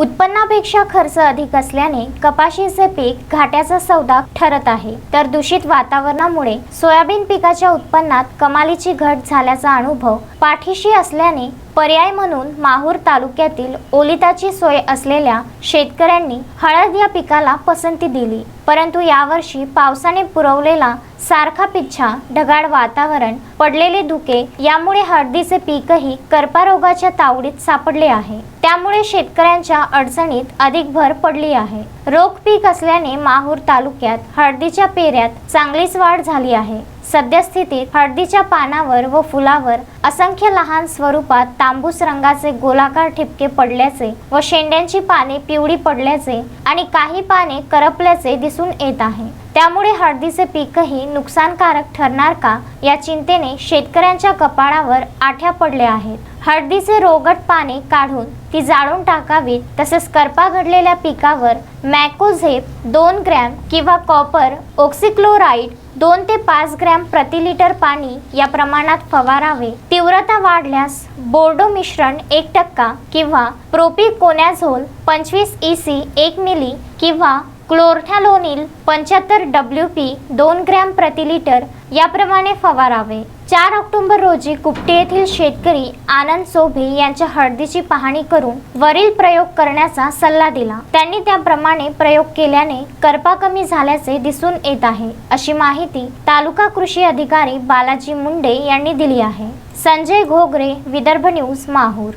उत्पन्नापेक्षा खर्च अधिक असल्याने कपाशीचे पीक घाट्याचा सौदा ठरत आहे. तर दूषित वातावरणामुळे सोयाबीन पिकाच्या उत्पन्नात कमालीची घट झाल्याचा अनुभव पाठीशी असल्याने पर्याय म्हणून माहूर तालुक्यातील ओलिताची सोय असलेल्या शेतकऱ्यांनी हळद या पिकाला पसंती दिली. परंतु यावर्षी पावसाने पुरवलेला सारखा पिच्छा ढगाळ वातावरण पडलेले धुके यामुळे हळदीचे पीकही कर्पारोगाच्या तावडीत सापडले आहे. त्यामुळे शेतकऱ्यांच्या अडचणीत अधिक भर पडली आहे. रोख पीक असल्याने माहूर तालुक्यात हळदीच्या पेऱ्यात चांगलीच वाढ झाली आहे. सद्यस्थितीत हळदीच्या पानावर व फुलावर असंख्य लहान स्वरूपात तांबूस रंगाचे गोलाकार ठिपके पडल्याचे व शेंड्यांची पाने पिवळी पडल्याचे आणि काही पाने करपल्याचे दिसून येत आहे. त्यामुळे हळदीचे पीकही नुकसानकारक ठरणार का या चिंतेने शेतकऱ्यांच्या कपाळावर आठ्या पडल्या आहेत. हळदीचे रोगट पाने काढून ती जाळून टाकावीत तसेच करपा घडलेल्या पिकावर मॅकोझेप दोन ग्रॅम किंवा कॉपर ऑक्सिक्लोराईड दोन ते पाच ग्रॅम प्रति लिटर पाणी या प्रमाणात फवारावे. तीव्रता वाढल्यास बोर्डो मिश्रण एक टक्का किंवा प्रोपिकोनॅझोल पंचवीस ई सी एक मिली किंवा क्लोरथॅलोनिल पंच्याहत्तर डब्ल्यू पी दोन ग्रॅम प्रति लिटर याप्रमाणे फवारावे. चार ऑक्टोबर रोजी कुपटी येथील शेतकरी आनंद सोभे यांच्या हळदीची पाहणी करून वरील प्रयोग करण्याचा सल्ला दिला. त्यांनी त्याप्रमाणे प्रयोग केल्याने करपा कमी झाल्याचे दिसून येत आहे. अशी माहिती तालुका कृषी अधिकारी बालाजी मुंडे यांनी दिली आहे. संजय घोगरे विदर्भ न्यूज माहूर.